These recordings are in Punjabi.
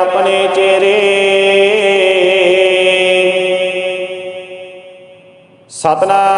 ਆਪਣੇ ਚਿਹਰੇ। ਸਤਨਾਮ।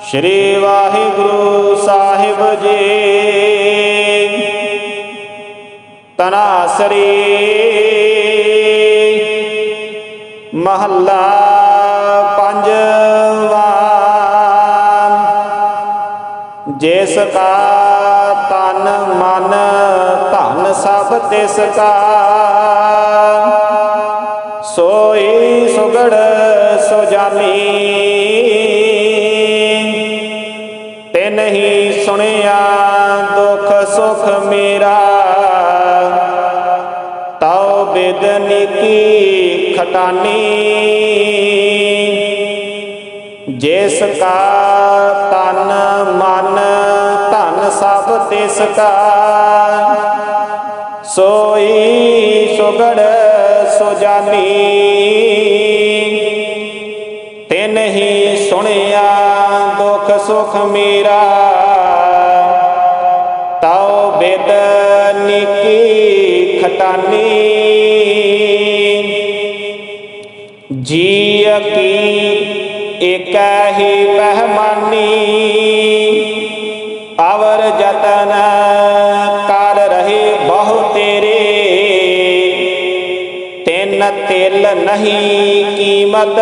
ਸ਼੍ਰੀ ਵਾਹਿਗੁਰੂ ਸਾਹਿਬ ਜੀ। ਤਨਾਸਰੀ ਮਹੱਲਾ ਪੰਜਵਾ। ਜਿਸ ਕਾ ਤਨ ਮਨ ਸਭ ਤਿਸ ਕਾ ਸੋਈ ਸੁਗੜ ਸੁਜਾਨੀ ਤੇ ਨਹੀਂ ਸੁਣਿਆ, ਦੁਖ ਸੁਖ ਮੇਰਾ। ਤਉ ਬਿਦਨੀ ਕੀ ਖਟਾਨੀ। ਜਿਸ ਕਾ ਤਨ ਮਨ, ਧਨ ਸਭ ਤਿਸ ਕਾ। ਸੋਈ ਸੁਗੜ ਸੁਜਾਨੀ। ਤੇ ਨਹੀਂ ਸੁਣਿਆ, ਦੁੱਖ ਸੁਖ ਮੇਰਾ। ਤਉ ਬਿਦ ਨਿਕੀ ਖਟਾਨੀ। ਜੀ ਕੀ ਏਕੈ ਪਹਿਮਾਨੀ। ਅਵਰ ਜਤਨ ਨਹੀਂ ਕੀਮਤ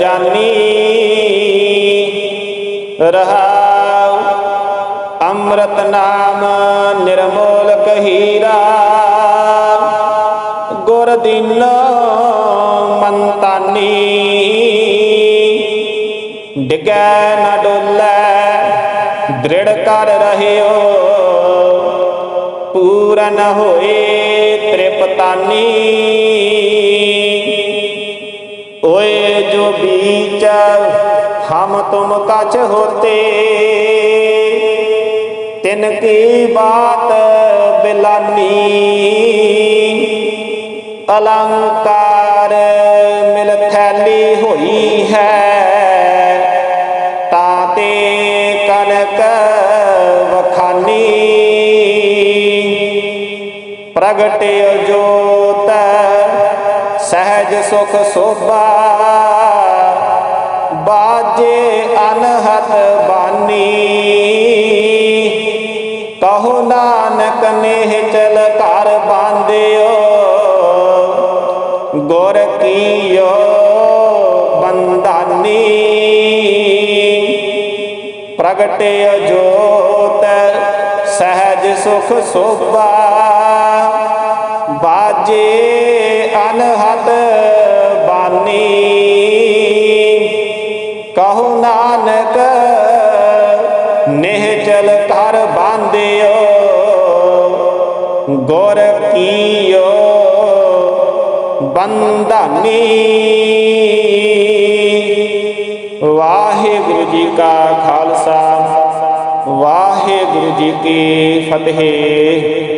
ਜਾਨੀ। ਰਹਾਉ ਅੰਮ੍ਰਿਤ ਨਾਮ ਨਿਰਮੋਲ ਕਹੀਰਾ ਗੁਰ ਦੀਨੋ ਮੰਤਾਨੀ। ਡਿਗੈ ਨਾ ਡੋਲੇ, ਦ੍ਰਿੜ ਕਰ ਰਹਿਓ। ਪੂਰਨ ਹੋਏ ਤ੍ਰਿਪਤਾਨੀ। ਓਏ ਜੋ ਬੀਚ ਹਮ ਤੁਮ ਕਛ ਹੋਤੇ। ਤਿਨ ਕੀ ਬਾਤ ਬਿਲਾਨੀ। ਅਲੰਕਾਰ ਮਿਲ ਥੈਲੀ ਹੋਈ ਹੈ। ਤਾਤੇ ਕਨਕ ਵਖਾਨੀ। ਪ੍ਰਗਟਿਓ ਜੋਤ, ਸਹਿਜ ਸੁਖ ਜੇ ਬਾਜੇ ਅਨਹਤ ਬਾਨੀ। ਕਹੋ ਨਾਨਕ ਨੇਹ ਚਲ ਘਰ ਬਾਂਧਿਓ, ਗੁਰ ਕੀਓ ਬੰਦਾਨੀ ਪ੍ਰਗਟਿਓ ਜੋਤ ਸਹਿਜ ਸੁਖ ਸੋਭਾ, ਬਾਜੇ ਅਨਹਦ ਬਾਨੀ। ਗੁਰ ਕੀਓ ਬੰਧਾਨੀ ਵਾਹਿਗੁਰੂ ਜੀ ਕਾ ਖਾਲਸਾ ਵਾਹਿਗੁਰੂ ਜੀ ਕੀ ਫਤਿਹ।